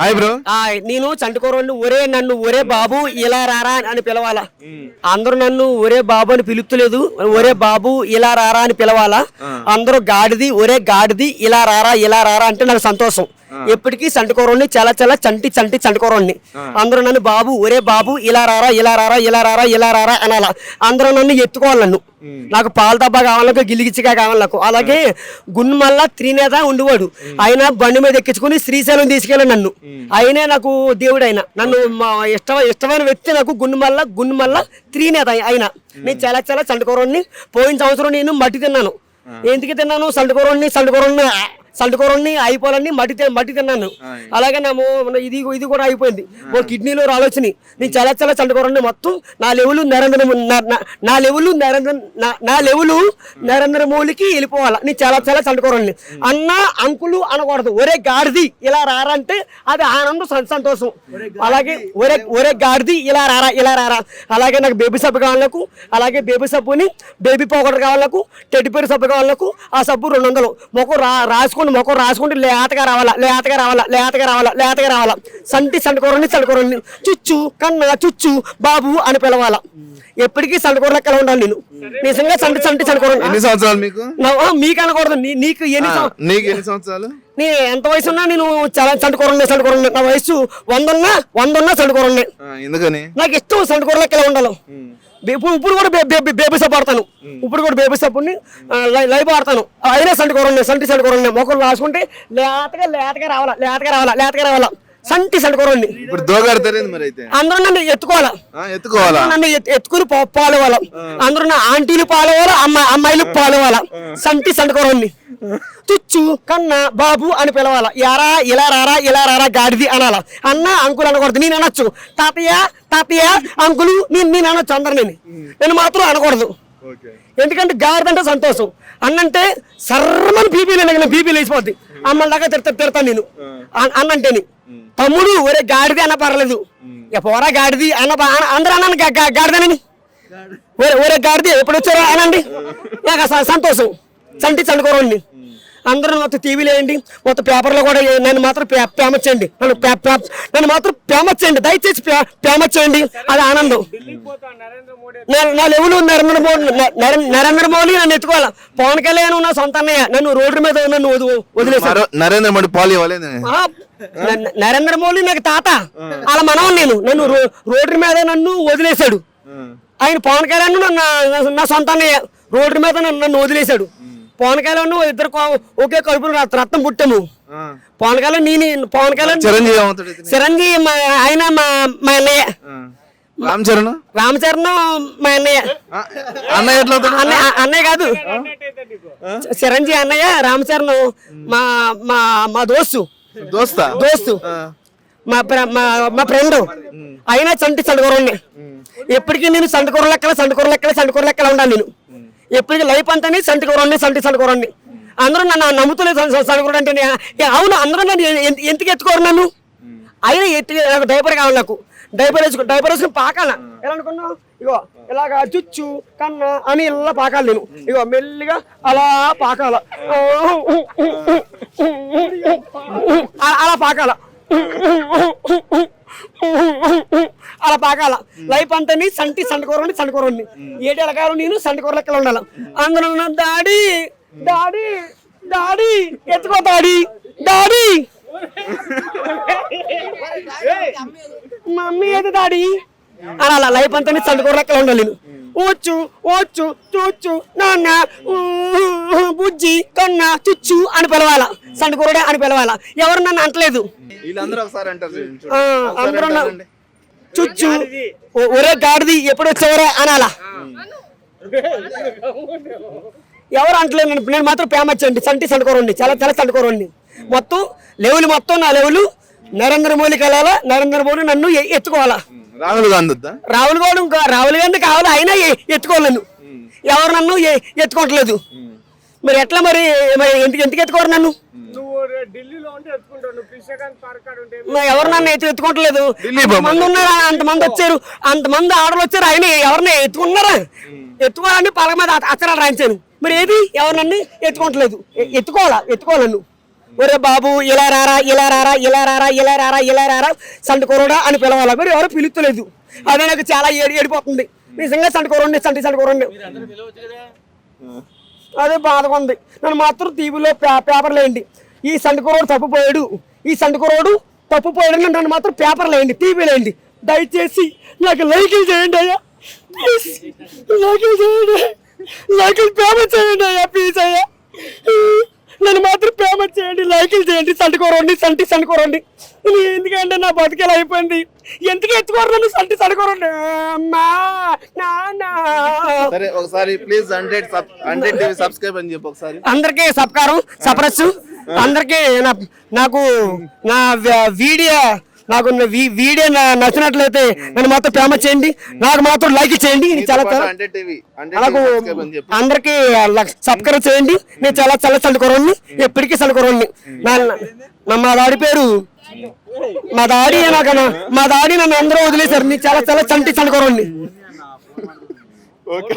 Hi bro. నేను చంటుకోరండి ఒరే నన్ను ఒరే బాబు ఇలా రారా అని పిలవాలా? అందరూ నన్ను ఒరే బాబు అని పిలుపుతలేదు ఒరే బాబు ఇలా రారా అని పిలవాలా? అందరూ గాడిది ఒరే గాడిది ఇలా రారా ఇలా రారా అంటే నాకు సంతోషం. ఎప్పటికీ చంటుకోరండి చాలా చాలా చంటి చంటి చంటుకోరండి అందరూ నన్ను బాబు ఒరే బాబు ఇలా రారా ఇలా రారా ఇలా రారా ఇలా రారా అనాలా. అందరూ నన్ను ఎత్తుకోవాలి నన్ను. నాకు పాల డబ్బా కావాలి నాకు గిలిగిచ్చిగా కావాలి నాకు. అలాగే గున్మల్ల త్రినేత ఉండేవాడు. ఆయన బండి మీద ఎక్కించుకుని శ్రీశైలం తీసుకెళ్ళాను నన్ను. ఆయనే నాకు దేవుడు ఆయన నన్ను మా ఇష్ట ఇష్టమైన వ్యక్తి నాకు గున్మల్ల గున్మల్ల త్రినేత ఆయన నేను చాలా చాలా సండుకోరాన్ని పోయిన సంవత్సరం నేను మట్టి తిన్నాను. ఎందుకు తిన్నాను? సండుకోరాన్ని సండుకోరాన్ని సండుకోరాన్ని అయిపోవాలని మట్టి మట్టి తిన్నాను. అలాగే నా ఇది ఇది కూడా అయిపోయింది. ఓ కిడ్నీలో రాలోచని నేను చాలా చాలా సండుకోరాన్ని మొత్తం నా లెవెల్ నరేంద్ర నా- లెవెల్ నరేంద్ర నా- లెవెల్ నరేంద్ర మోడీకి వెళ్ళిపోవాలి. నేను చాలా చాలా సండుకోరాన్ని అన్న అంకులు అనకూడదు. ఒరే గాడిది ఇలా రారంటే అది ఆనందం సంతోషం. అలాగే ఒరే ఒరే గాడిది ఇలా రారా ఇలా రారా. అలాగే నాకు బేబీ సబ్బు కావాలి నాకు అలాగే బేబీ సబ్బుని బేబీ పౌడర్ కావాలి నాకు టెడ్డి పేరు సబ్బు కావాలి నాకు ఆ సబ్బు రెండు వందలు. మొక్క రా రాసుకుని మొక్క రాసుకుంటే లేతగా రావాలా లేతగా రావాలా లేతగా రావాలా లేతగా రావాలా. సంటి సండుకోరండి సండుకోరండి చుచ్చు కన్న చుచ్చు బాబు అని పిలవాలా. ఎప్పటికీ సండుకోర లెక్కలు ఉండాలి నేను. నిజంగా సంటి సంటి ఎన్ని సంవత్సరాలు మీకు? మీకు అనకూడదు. నీకు ఎన్ని సం- నీకు ఎన్ని సంవత్సరాలు? నీ ఎంత వయసు ఉన్నా నేను చాలా చండుకోరండి చండుకోరండి నా వయసు వందన్నా వందన్నా చండుకోరండి ఆ, ఎందుకని? నాకు ఇష్టం సండుకోర లెక్కలు ఉండాలి. ఇప్పుడు ఇప్పుడు కూడా బేబీ సబ్బు ఆడతాను ఇప్పుడు కూడా బేబీ సబ్బుని లైవ్ ఆడతాను అయినా సంటి కూరండి సంటి సంటి కూరండి మొక్కలు రాసుకుంటే లేతగా లేతగా రావాలా లేతగా రావాలా లేతగా రావాలా. సంటి సంటి ఇప్పుడు దోగాడతారేంది మరి అయితే? అందరూ నన్ను ఎత్తుకోవాలా? నన్ను ఎత్- ఎత్తుకుని పా- పాలవాల అందరూ నా ఆంటీలు పాలవాల అమ్మ అమ్మాయిలు పాలవాల సంటి సంటకూరండి తుచ్చు కన్న బాబు అని పిలవాల. యారా ఇలా రారా ఇలా రారా గాడిది అనాల. అన్న అంకులు అనకూడదు నేను అనొచ్చు. తాతయ్య తాతయ్య అంకులు నేను నేను అనొచ్చు అందరు నేను నేను మాత్రం అనకూడదు. ఎందుకంటే గాడిదంటే సంతోషం. అన్నంటే సర్రమని బీపీలు బీపీ లేచిపోద్ది. అమ్మల దాకా తిడతా తిడతాను నేను. అన్- అన్నంటేని. తమ్ముడు ఒరే గాడిది అన్న పర్లేదు. పోరా గాడిది అన్న అన్న- అందరూ అన్నాను గా- గాడిదనని. ఒరే ఒరే గాడిది ఎప్పుడు వచ్చారో అనండి. నాకు సంతోషం. చంటి చండుకోరండి అందరూ మొత్తం టీవీలో వేయండి మొత్తం పేపర్లో కూడా నన్ను మాత్రం ఫేమస్ చేయండి. నన్ను నన్ను మాత్రం ఫేమస్ చేయండి. దయచేసి ఫేమస్ చేయండి. అది ఆనందం. నా- లెవెల్ నరేంద్ర మోడీ నరేంద్ర- మోడీ నన్ను ఎత్తుకోవాలి? పవన్ కళ్యాణ్ నా సొంత అన్నయ్య. నన్ను రోడ్డు మీద నన్ను వదిలి- వదిలేశాడు. మరో నరేంద్ర మోడీ పాలు ఇవ్వలేదు నరేంద్ర మోడీ నాకు తాత. అలా మనవని నేను. నన్ను రోడ్డు మీద నన్ను వదిలేశాడు. ఆయన పవన్ కళ్యాణ్ నా- సొంత అన్నయ్య. రోడ్డు మీద నన్ను నన్ను వదిలేశాడు. పవన్ కళ్యాణ్ ఇద్దరు ఒకే కడుపులో రక్తం పుట్టాము. పవన్ కళ్యాణ్ నేను పవన్ కళ్యాణ్ చిరంజీవి. చిరంజీవి మా ఆయన మా మా అన్నయ్య. రామ్ చరణ్? రామచరణ్ మా అన్నయ్య. అన్నయ్య ఎట్లా అన్నయ్య అన్నయ్య కాదు. చిరంజీవి అన్నయ్య రామచరణ్ మా మా మా దోస్తు. దోస్తా? దోస్తు. మా మా ఫ్రెండ్. అయినా చంటి చండుకూరండి ఎప్పటికీ నేను సండుకూర లెక్కల సండుకూర లెక్కల సండుకూర లెక్కల ఉండాలి నేను. ఎప్పటికీ లైఫ్ అంతా సంటికూరండి సంటి సండుకూరండి అందరూ నన్ను నమ్ముతులేదు సండుకూర అంటే ఏ, అవును అందరూ నన్ను ఎందుకు ఎత్తుకోరు నన్ను? అయినా ఎత్తి నాకు డైపర్ కావాలి నాకు. డైపర్ వేసుకు డైపర్ వేసుకుని పాకాల. ఎలా అనుకున్నావు? ఇగో ఇలాగ చుచ్చు కన్న అని ఇలా పాకాలి నేను. ఇగో మెల్లిగా అలా పాకాల. అలా పాకాల. అలా పాకాల లైఫ్ అంతా సంటి సంటకూరండి సంటకూరండి ఏడు ఎలకాలు నేను సంటకూర లెక్కలు ఉండాలి. అందులో ఉన్న డాడీ డాడీ డాడీ ఎత్తుకో డాడీ డాడీ. మమ్మీ ఏది డాడీ? అని అలా లైఫ్ అంతా సంటకూర లెక్కలు ఉండాలి నేను. వచ్చు వచ్చు చూచ్చు నాన్న బుజ్జి కన్న చుచ్చు అని పిలవాల. సంటకూరడే అని పిలవాల. ఎవరు నన్ను అంటలేదు. అందరూ. చుచ్చు ఒరే గాడిది ఎప్పుడు వచ్చేవరా అనాలా. ఎవరు అంటలేదు నేను నేను మాత్రం ఫేమస్ అండి సంటి సండుకోరండి. చాలా చాలా సండుకోరండి. మొత్తం లెవెల్ మొత్తం నా లెవెల్. నరేంద్ర మోడీ కలాల నరేంద్ర మోడీ నన్ను ఎత్తుకోవాలా. రాహుల్ గాంధీ రాహుల్ గౌడ్ ఇంకా రాహుల్ గాంధీ అయినా ఎ- ఎత్తుకోవాలి నన్ను ఎవరు నన్ను ఎత్తుకోవట్లేదు. మరి ఎట్లా మరి? మరి ఎందుకు ఎందుకు ఎత్తుకోరు నన్ను? ఎవరు నన్ను ఎత్తు ఎత్తుకోవట్లేదు? ఢిల్లీ మంది ఉన్నారు అంతమంది వచ్చారు. అంతమంది ఆర్డర్ వచ్చారు. ఆయన ఎవరిని ఎత్తుకున్నారా? ఎత్తుకోవాలని పలక మీద అక్షరాలు రాయించాను మరి ఏది? ఎవరు నన్ను ఎత్తుకోవట్లేదు. ఎత్తుకోవాలా? ఎత్తుకోవాలి నన్ను? ఒరే బాబు ఇలా రారా ఇలా రారా ఇలా రారా ఇలా రారా ఇలా రారా సంటి కూరడా అని పిలవాలి? మరి ఎవరు పిలుస్తలేదు. అదే నాకు చాలా ఏడి ఏడిపోతుంది. నిజంగా సంటి కూరండి సంటి సంటి కూరండి. అదే బాధగా ఉంది. నన్ను మాత్రం టీవీలో పేపర్లు వేయండి. ఈ సంటికూరోడు తప్పిపోయాడు. ఈ సంటికూరోడు తప్పిపోయాడు అని నన్ను మాత్రం పేపర్లు వేయండి టీవీలో వేయండి. దయచేసి నాకు లైకులు చేయండి అయ్యా. ప్లీజ్ లైకులు చేయండి. లైకులు పేమెంట్ చేయండి అయ్యా ప్లీజ్ అయ్యా. నన్ను మాత్రం పేమెంట్ చేయండి లైకులు చేయండి సంటికూరండి సంటి సంటికూరండి ఎందుకంటే నా బతికేలా అయిపోయింది? ఎందుకు ఎత్తుకోరు నన్ను సంటి సంటికూరండి అమ్మా నాన్న. సరే ఒకసారి please hundred hundred TV subscribe అని చెప్పు ఒకసారి. అందరికీ సత్కారం సపరస్సు అందరికీ నా నాకు నా వీడియో నాకు నా వీడియో నా- నచ్చినట్లయితే నన్ను మాత్రం ఫేమస్ చేయండి. నాకు మాత్రం లైక్ చేయండి. చాలా చాలా నాకు అందరికి సబ్స్క్రైబ్ చేయండి. నేను చాలా చాలా చల్లుకోరండి ఎప్పటికీ చల్లుకోరండి నా నా- మా దాడి పేరు మా దాడి నాకు మా దాడి నన్ను అందరూ వదిలేశారు. నేను చాలా చాలా చంటి చల్లుకోరండి ఓకే.